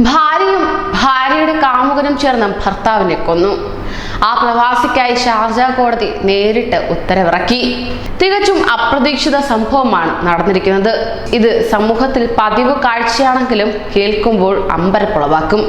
ഭാര്യയും ഭാര്യയുടെ കാമുകനും ചേർന്ന് ഭർത്താവിനെ കൊന്നു. ആ പ്രവാസിക്കായി ഷാർജ കോടതി നേരിട്ട് ഉത്തരവിറക്കി. തികച്ചു അപ്രതീക്ഷിത സംഭവമാണ് നടന്നിരിക്കുന്നത്. ഇത് സമൂഹത്തിൽ പതിവ് കാഴ്ചയാണെങ്കിലും കേൾക്കുമ്പോൾ അമ്പരപ്പുളവാക്കും.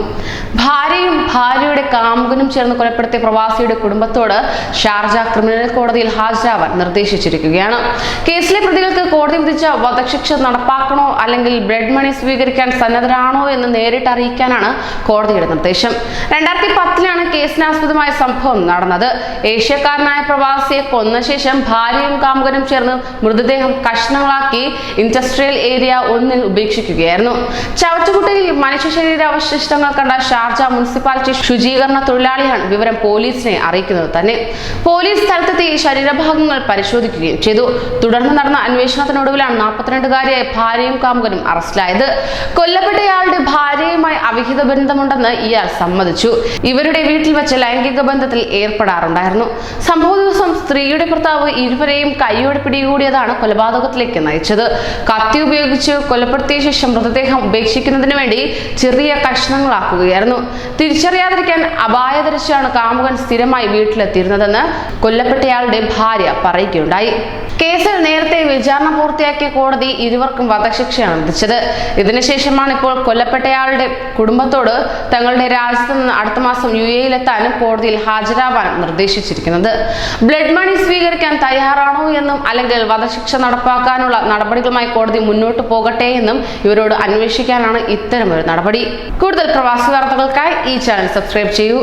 ഭാര്യയും ഭാര്യയുടെ കാമുകനും ചേർന്ന് കൊലപ്പെടുത്തിയ പ്രവാസിയുടെ കുടുംബത്തോട് ഷാർജ ക്രിമിനൽ കോടതിയിൽ ഹാജരാവാൻ നിർദ്ദേശിച്ചിരിക്കുകയാണ്. കേസിലെ പ്രതികൾക്ക് കോടതി വിധിച്ച വധശിക്ഷ നടപ്പാക്കണോ അല്ലെങ്കിൽ ബ്ലഡ് മണി സ്വീകരിക്കാൻ സന്നദ്ധരാണോ എന്ന് നേരിട്ട് അറിയിക്കാനാണ് കോടതിയുടെ നിർദ്ദേശം. രണ്ടായിരത്തി പത്തിലാണ് കേസിനാസ്പദമായ സംഭവം നടന്നത്. ഏഷ്യക്കാരനായ പ്രവാസിയെ കൊന്ന ശേഷം ഭാര്യയും കാമുകനും ചേർന്ന് മൃതദേഹം കഷ്ണങ്ങളാക്കി ഇൻഡസ്ട്രിയൽ ഏരിയ ഒന്നിൽ ഉപേക്ഷിക്കുകയായിരുന്നു. ചവറ്റുകുട്ടയിൽ മനുഷ്യ ശരീര അവശിഷ്ടങ്ങൾ കണ്ട ഷാർജ മുനിസിപ്പാലിറ്റി ശുചീകരണ തൊഴിലാളിയാണ് വിവരം പോലീസിനെ അറിയിക്കുന്നത് തന്നെ. പോലീസ് സ്ഥലത്തെത്തി ശരീരഭാഗങ്ങൾ പരിശോധിക്കുകയും ചെയ്തു. തുടർന്ന് നടന്ന അന്വേഷണത്തിനൊടുവിലാണ് നാൽപ്പത്തിരണ്ടുകാരിയായ ഭാര്യയും കാമുകനും അറസ്റ്റിലായത്. കൊല്ലപ്പെട്ടയാളുടെ ഭാര്യയുമായി അവിഹിത ബന്ധമുണ്ടെന്ന് ഇയാൾ സമ്മതിച്ചു. ഇവരുടെ വീട്ടിൽ വെച്ച് ലൈംഗിക ബന്ധത്തിൽ ഏർപ്പെടാറുണ്ടായിരുന്നു. സംഭവ ദിവസം സ്ത്രീയുടെ ഭർത്താവ് ഇരുവരെയും കൈയോടെ പിടികൂടിയതാണ് കൊലപാതകത്തിലേക്ക് നയിച്ചത്. കത്തി ഉപയോഗിച്ച് കൊലപ്പെടുത്തിയ ശേഷം മൃതദേഹം ഉപേക്ഷിക്കുന്നതിന് വേണ്ടി ചെറിയ കഷ്ണങ്ങളാക്കുകയായിരുന്നു. തിരിച്ചറിയാതിരിക്കാൻ അപായ ധരിച്ചാണ് കാമുകൻ സ്ഥിരമായി വീട്ടിലെത്തിയിരുന്നതെന്ന് കൊല്ലപ്പെട്ടയാളുടെ ഭാര്യ പറയുകയുണ്ടായി. കേസിൽ നേരത്തെ വിചാരണ പൂർത്തിയാക്കിയ കോടതി ഇരുവർക്കും വധശിക്ഷയാണ് വിധിച്ചത്. ഇതിനുശേഷമാണ് ഇപ്പോൾ കൊല്ലപ്പെട്ടയാളുടെ കുടുംബത്തോട് തങ്ങളുടെ രാജ്യത്ത് നിന്ന് അടുത്ത മാസം യു എയിലെത്താനും കോടതിയിൽ ഹാജരാവാൻ നിർദ്ദേശിച്ചിരിക്കുന്നത്. ബ്ലഡ് മണി സ്വീകരിക്കാൻ തയ്യാറാണോ എന്നും അല്ലെങ്കിൽ വധശിക്ഷ നടപ്പാക്കാനുള്ള നടപടികളുമായി കോടതി മുന്നോട്ട് പോകട്ടെ എന്നും ഇവരോട് അന്വേഷിക്കാനാണ് ഇത്തരമൊരു നടപടി. കൂടുതൽ പ്രവാസി വാർത്തകൾക്കായി ഈ ചാനൽ സബ്സ്ക്രൈബ് ചെയ്യൂ.